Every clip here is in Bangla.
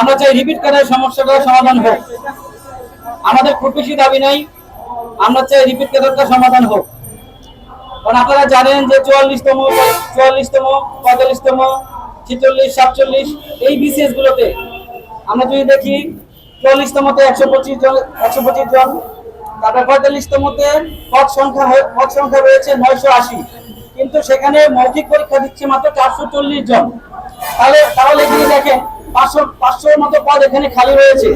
আমরা চাই রিপিট কার্ডের সমস্যাটা সমাধান হোক। আমাদের খুব বেশি দাবি নাই। আমরা চাই রিপিট কার্ডেরটা সমাধান হোক। কারণ আপনারা জানেন যে চুয়াল্লিশতম চুয়াল্লিশতম, পঁয়তাল্লিশতম, ছিচল্লিশ, সাতচল্লিশ, এই বিসিএস গুলোতে আমরা যদি দেখি, চুয়াল্লিশতমতে একশো পঁচিশ জন, একশো পঁচিশ জন, তারপর পঁয়তাল্লিশতমতে পদ সংখ্যা পদ সংখ্যা রয়েছে নয়শো আশি। কিন্তু সেখানে মৌখিক পরীক্ষা দিচ্ছে মাত্র চারশো চল্লিশ জন। তাহলে তাহলে এখানে দেখেন পাঁচশো পাঁচশোর মতো পদ এখানে খালি রয়েছে।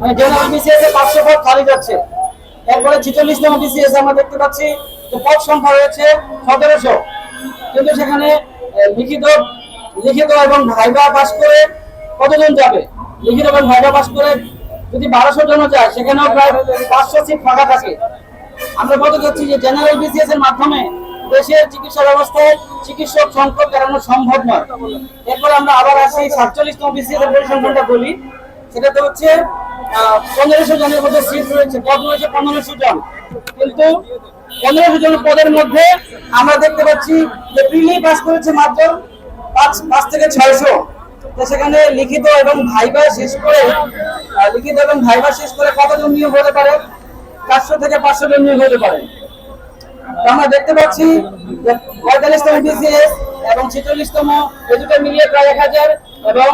মানে জেনারেল বিসিএস এ পাঁচশো পদ খালি যাচ্ছে। এরপরে ছিচল্লিশতম বিসিএস আমরা দেখতে পাচ্ছি যে পদ সংখ্যা রয়েছে সতেরোশো। কিন্তু সেখানে লিখিত লিখিত এবং ভাইবা পাস করে কতজন যাবে? লিখিত এবং ভাইবা পাস করে যদি বারোশো জন যায়, সেখানেও প্রায় পাঁচশো সিট ফাঁকা থাকে। আমরা বলতে চাচ্ছি যে জেনারেল বিসিএস এর মাধ্যমে দেশের চিকিৎসা ব্যবস্থায় চিকিৎসক সংকট এড়ানো সম্ভব নয়। এরপর আমরা আবার আসি, সাতচল্লিশতম বিসিএস পরিসংখ্যানটা বলি। সেটাতে হচ্ছে পনেরোশো জনের মধ্যে সিট রয়েছে, পদ রয়েছে পনেরোশো জন। কিন্তু পনেরোশো জন পদের মধ্যে আমরা দেখতে পাচ্ছি যে প্রিলি পাস করেছে মাত্র পাঁচ পাঁচ থেকে ছয়শো। তো সেখানে লিখিত এবং ভাইবা শেষ করে লিখিত এবং ভাইবা শেষ করে কতজন নিয়োগ হতে পারে? চারশো থেকে পাঁচশো জন নিয়োগ হতে পারে। আমরা দেখতে পাচ্ছি পঁয়তাল্লিশতম বিসিএস এবং ছেচল্লিশতম এই দুটো মিলিয়ে প্রায় এক হাজার এবং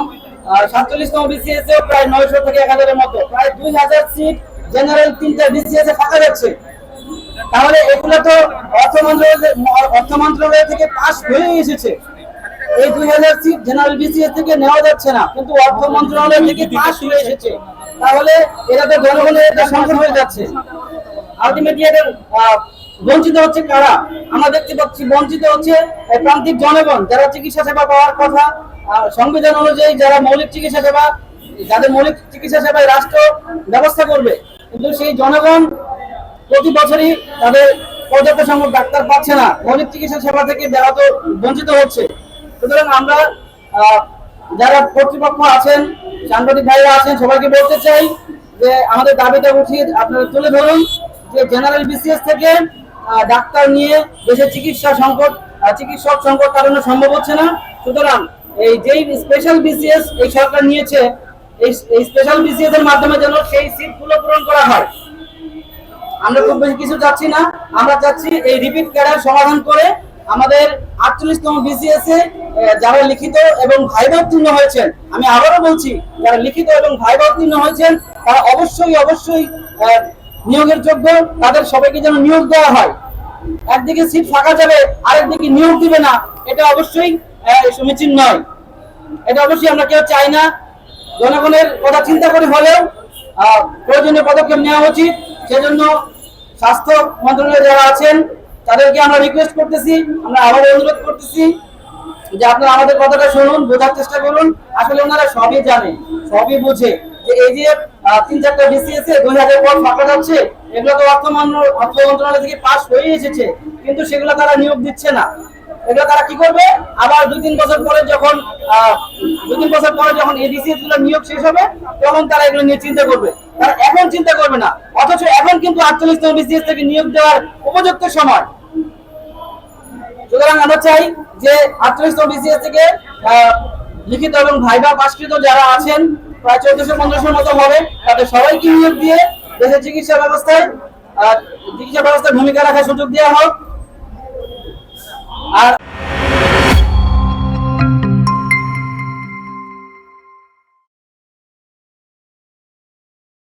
সাতচল্লিশতম বিসিএস এ প্রায় নয়শো থেকে এক হাজারের মতো। প্রায় দুই হাজার সিট জেনারেল তিনটা বিসিএস এ ফাঁকা যাচ্ছে তাহলে এগুলো তো অর্থ মন্ত্রণালয় অর্থ মন্ত্রণালয় থেকে পাস হয়ে এসেছে। এই দুই হাজার সিট জেনারেল বিসিএস থেকে নেওয়া যাচ্ছে না কিন্তু অর্থ মন্ত্রণালয় থেকে পাস হয়ে এসেছে। তাহলে এরা তো জনগণের সংকট হয়ে যাচ্ছে। আলটিমেটলি আহ, বঞ্চিত হচ্ছে কারা? আমরা দেখতে পাচ্ছি বঞ্চিত হচ্ছে প্রান্তিক জনগণ, যারা চিকিৎসা সেবা পাওয়ার কথা সংবিধান অনুযায়ী যারা মৌলিক চিকিৎসা সেবা, যাদের মৌলিক চিকিৎসা সেবায় রাষ্ট্র ব্যবস্থা করবে, কিন্তু সেই জনগণ প্রতি বছরই তাদের পর্যাপ্ত সংখ্যক ডাক্তার পাচ্ছে না। মৌলিক চিকিৎসা সেবা থেকে ব্যাহত বঞ্চিত হচ্ছে। সুতরাং আমরা যারা কর্তৃপক্ষ আছেন, সাংবাদিক ভাইরা আছেন, সবাইকে বলতে চাই যে আমাদের দাবিটা উঠিয়ে আপনারা তুলে ধরুন যে জেনারেল বিসিএস থেকে ডাক্তার নিয়ে দেশের চিকিৎসা সংকট চিকিৎসক সংকট কারণে সম্ভব হচ্ছে না। সুতরাং এই যেই স্পেশাল বিসিএস এই সরকার নিয়েছে, এই স্পেশাল বিসিএস এর মাধ্যমে যেন সেই সিটগুলো পূরণ করা হয়। আমরা খুব বেশি কিছু চাচ্ছি না। আমরা চাচ্ছি এই রিপিট ক্যাডার সমাধান করে আমাদের আটচল্লিশতম বিসিএস এ যারা লিখিত এবং ভাইবা উত্তীর্ণ হয়েছেন, আমি আবারও বলছি, যারা লিখিত এবং ভাইবা উত্তীর্ণ হয়েছেন, তারা অবশ্যই অবশ্যই নিয়োগের যোগ্য, তাদের সবাইকে যেন নিয়োগ দেওয়া হয়। একদিকে সিট ফাঁকা যাবে, আরেকদিকে নিয়োগ দিবে না, এটা অবশ্যই সমীচীন নয়। এটা অবশ্যই আমরা কেউ চাই না। জনগণের কথা চিন্তা করে হলেও প্রয়োজনীয় পদক্ষেপ নেওয়া উচিত। সেজন্য স্বাস্থ্য মন্ত্রণালয়ে যারা আছেন, তাদেরকে আমরা রিকোয়েস্ট করতেছি, আমরা আবার অনুরোধ করতেছি যে আপনারা আমাদের কথাটা শুনুন, বোঝার চেষ্টা করুন। আসলে ওনারা সবই জানে, সবই বুঝে যে এই যে তিন চারটা দুই হাজার পর ফাঁকা যাচ্ছে। এগুলো তো অর্থ অর্থ মন্ত্রণালয় থেকে পাস হয়ে এসেছে। কিন্তু সেগুলো তারা নিয়োগ দিচ্ছে না। এটা তারা কি করবে? আবার দুই তিন বছর পরে যখন দুই তিন বছর পরে যখন এই বিসিএসগুলো নিয়োগ শেষ হবে, তখন তারা এগুলো নিয়ে চিন্তা করবে। তারা এখন চিন্তা করবে না। অথচ এখন কিন্তু আটচল্লিশতম বিসিএস থেকে নিয়োগ দেওয়ার উপযুক্ত সময়। সুতরাং আমরা চাই যে আটচল্লিশতম বিসিএস থেকে লিখিত এবং ভাইবা পাশকৃত যারা আছেন প্রায় চোদ্দশো, পনেরোশোর মতো হবে। তাদের সবাইকে নিয়োগ দিয়ে দেশের চিকিৎসা ব্যবস্থায় আর চিকিৎসা ব্যবস্থায় ভূমিকা রাখার সুযোগ দেওয়া হোক। আর